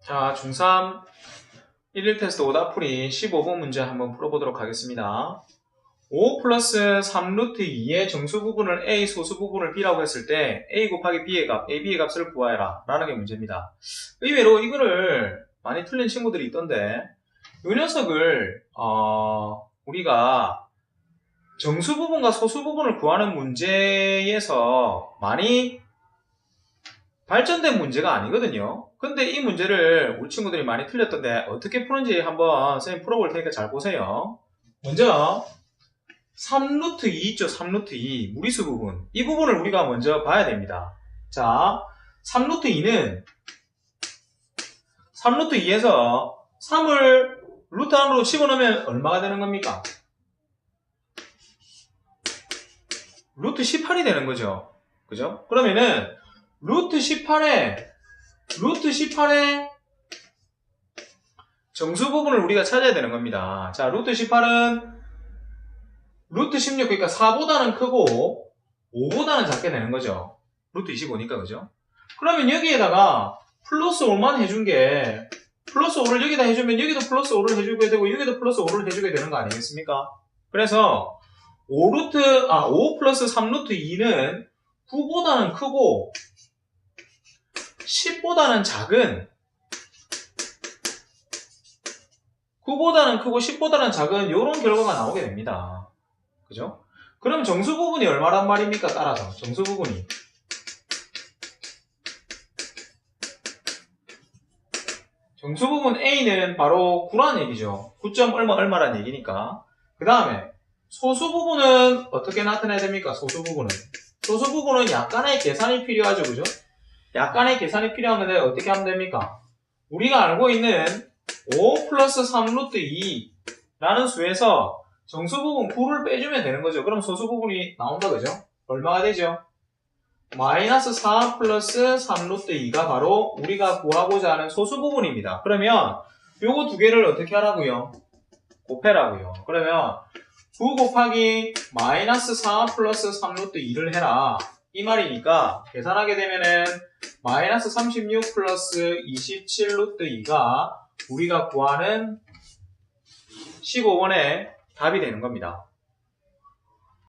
자, 중3 1일 테스트 오답풀이 15번 문제 한번 풀어보도록 하겠습니다. 5 플러스 3루트 2의 정수 부분을 A, 소수 부분을 B라고 했을 때 A 곱하기 B의 값, A, B의 값을 구하여라 라는 게 문제입니다. 의외로 이거를 많이 틀린 친구들이 있던데 이 녀석을 어, 우리가 정수 부분과 소수 부분을 구하는 문제에서 많이 발전된 문제가 아니거든요. 근데 이 문제를 우리 친구들이 많이 틀렸던데 어떻게 푸는지 한번 선생님 풀어볼 테니까 잘 보세요. 먼저 3루트 2 있죠. 3루트 2 무리수 부분. 이 부분을 우리가 먼저 봐야 됩니다. 자, 3루트 2는 3루트 2에서 3을 루트 안으로 집어넣으면 얼마가 되는 겁니까? 루트 18이 되는 거죠. 그죠? 그러면은 루트 18에 루트 18에 정수 부분을 우리가 찾아야 되는 겁니다. 자, 루트 18은 루트 16, 그러니까 4보다는 크고 5보다는 작게 되는 거죠. 루트 25니까, 그죠? 그러면 여기에다가 플러스 5만 해준 게 플러스 5를 여기다 해주면 여기도 플러스 5를 해주게 되고 여기도 플러스 5를 해주게 되는 거 아니겠습니까? 그래서 5루트, 아, 5 플러스 3루트 2는 9보다는 크고 10보다는 작은 9보다는 크고 10보다는 작은 이런 결과가 나오게 됩니다. 그죠? 그럼 정수 부분이 얼마란 말입니까? 따라서 정수 부분이 정수 부분 A는 바로 9란 얘기죠. 9점 얼마 얼마란 얘기니까. 그 다음에 소수 부분은 어떻게 나타내야 됩니까? 소수 부분은 소수 부분은 약간의 계산이 필요하죠, 그죠? 약간의 계산이 필요한데 어떻게 하면 됩니까? 우리가 알고 있는 5 플러스 3 루트 2라는 수에서 정수 부분 9를 빼주면 되는 거죠. 그럼 소수 부분이 나온다, 그죠? 얼마가 되죠? 마이너스 4 플러스 3 루트 2가 바로 우리가 구하고자 하는 소수 부분입니다. 그러면 요거 두 개를 어떻게 하라고요? 곱해라고요. 그러면 9 곱하기 마이너스 4 플러스 3 루트 2를 해라. 이 말이니까 계산하게 되면은 마이너스 36 플러스 27 루트 2가 우리가 구하는 15번의 답이 되는 겁니다.